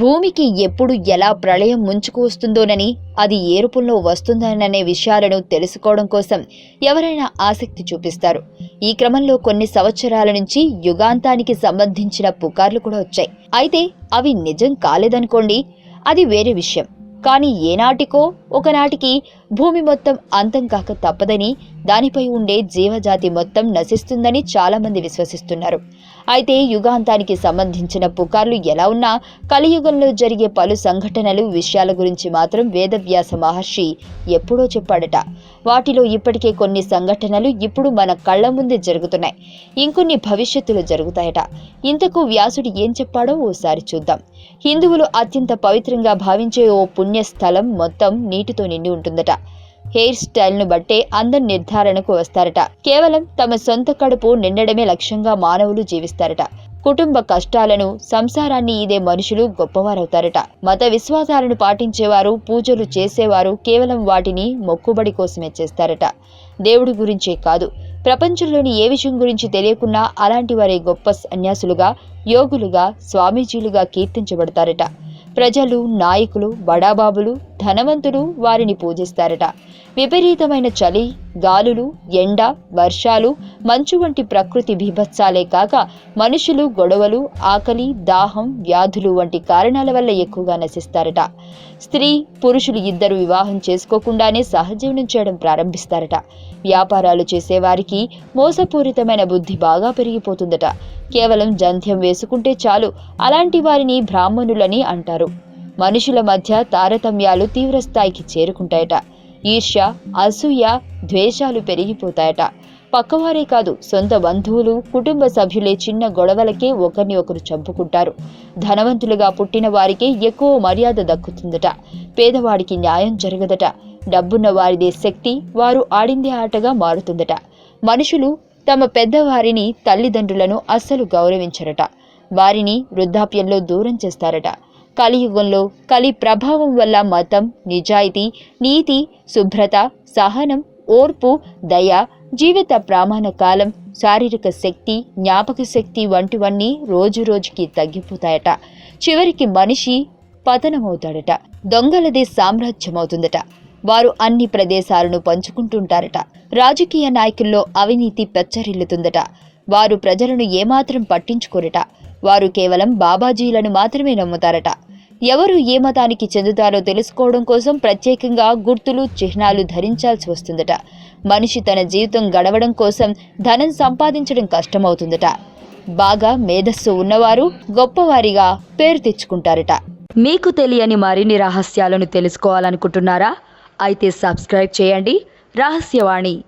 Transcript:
భూమికి ఎప్పుడు ఎలా ప్రళయం ముంచుకు వస్తుందోనని అది ఏ రూపంలో వస్తుందననే విషయాలను తెలుసుకోవడం కోసం ఎవరైనా ఆసక్తి చూపిస్తారు. ఈ క్రమంలో కొన్ని సంవత్సరాల నుంచి యుగాంతానికి సంబంధించిన పుకార్లు కూడా వచ్చాయి. అయితే అవి నిజం కాలేదనుకోండి అది వేరే విషయం. కానీ ఏనాటికో ఒకనాటికి భూమి మొత్తం అంతం కాక తప్పదని దానిపై ఉండే జీవజాతి మొత్తం నశిస్తుందని చాలామంది విశ్వసిస్తున్నారు. అయితే యుగాంతానికి సంబంధించిన పుకార్లు ఎలా ఉన్నా కలియుగంలో జరిగే పలు సంఘటనలు విషయాల గురించి మాత్రం వేదవ్యాస మహర్షి ఎప్పుడో చెప్పాడట. వాటిలో ఇప్పటికే కొన్ని సంఘటనలు ఇప్పుడు మన కళ్ళ ముందే జరుగుతున్నాయి. ఇంకొన్ని భవిష్యత్తులో జరుగుతాయట. ఇంతకు వ్యాసుడు ఏం చెప్పాడో ఓసారి చూద్దాం. హిందువులు అత్యంత పవిత్రంగా భావించే ఓ పుణ్యస్థలం మొత్తం నీటితో నిండి ఉంటుందట. హెయిర్ స్టైల్ను బట్టే అందం నిర్ధారణకు వస్తారట. కేవలం తమ సొంత కడుపు నిండడమే లక్ష్యంగా మానవులు జీవిస్తారట. కుటుంబ కష్టాలను సంసారాన్ని ఇదే మనుషులు గొప్పవారవుతారట. మత విశ్వాసాలను పాటించేవారు పూజలు చేసేవారు కేవలం వాటిని మొక్కుబడి కోసమే చేస్తారట. దేవుడి గురించే కాదు ప్రపంచంలోని ఏ విషయం గురించి తెలియకున్నా అలాంటి వారే గొప్ప సన్యాసులుగా యోగులుగా స్వామీజీలుగా కీర్తించబడతారట. ప్రజలు నాయకులు బడాబాబులు ధనవంతులు వారిని పూజిస్తారట. విపరీతమైన చలి గాలులు ఎండ వర్షాలు మంచు వంటి ప్రకృతి బీభత్సాలే కాక మనుషులు గొడవలు ఆకలి దాహం వ్యాధులు వంటి కారణాల వల్ల ఎక్కువగా నశిస్తారట. స్త్రీ పురుషులు ఇద్దరు వివాహం చేసుకోకుండానే సహజీవనం చేయడం ప్రారంభిస్తారట. వ్యాపారాలు చేసేవారికి మోసపూరితమైన బుద్ధి బాగా పెరిగిపోతుందట. కేవలం జంధ్యం వేసుకుంటే చాలు అలాంటి వారిని బ్రాహ్మణులని అంటారు. మనుషుల మధ్య తారతమ్యాలు తీవ్రస్థాయికి చేరుకుంటాయట. ఈర్ష్య అసూయ ద్వేషాలు పెరిగిపోతాయట. పక్కవారే కాదు సొంత బంధువులు కుటుంబ సభ్యులే చిన్న గొడవలకే ఒకరిని ఒకరు చంపుకుంటారు. ధనవంతులుగా పుట్టిన వారికే ఎక్కువ మర్యాద దక్కుతుందట. పేదవాడికి న్యాయం జరగదట. డబ్బున్న వారిదే శక్తి వారు ఆడిందే ఆటగా మారుతుందట. మనుషులు తమ పెద్దవారిని తల్లిదండ్రులను అస్సలు గౌరవించరట. వారిని వృద్ధాప్యంలో దూరం చేస్తారట. కలియుగంలో కలి ప్రభావం వల్ల మతం నిజాయితీ నీతి శుభ్రత సహనం ఓర్పు దయ జీవిత ప్రామాణ కాలం శారీరక శక్తి జ్ఞాపక శక్తి వంటివన్నీ రోజు రోజుకి తగ్గిపోతాయట. చివరికి మనిషి పతనమవుతాడట. దొంగలదే సామ్రాజ్యమవుతుందట. వారు అన్ని ప్రదేశాలను పంచుకుంటుంటారట. రాజకీయ నాయకుల్లో అవినీతి పెచ్చరిల్లుతుందట. వారు ప్రజలను ఏమాత్రం పట్టించుకోరట. వారు కేవలం బాబాజీలను మాత్రమే నమ్ముతారట. ఎవరు ఏ మతానికి చెందుతారో తెలుసుకోవడం కోసం ప్రత్యేకంగా గుర్తులు చిహ్నాలు ధరించాల్సి వస్తుందట. మనిషి తన జీవితం గడవడం కోసం ధనం సంపాదించడం కష్టమవుతుందట. బాగా మేధస్సు ఉన్నవారు గొప్పవారిగా పేరు తెచ్చుకుంటారట. మీకు తెలియని మరిన్ని రహస్యాలను తెలుసుకోవాలనుకుంటున్నారా? అయితే సబ్స్క్రైబ్ చేయండి. రహస్యవాణి.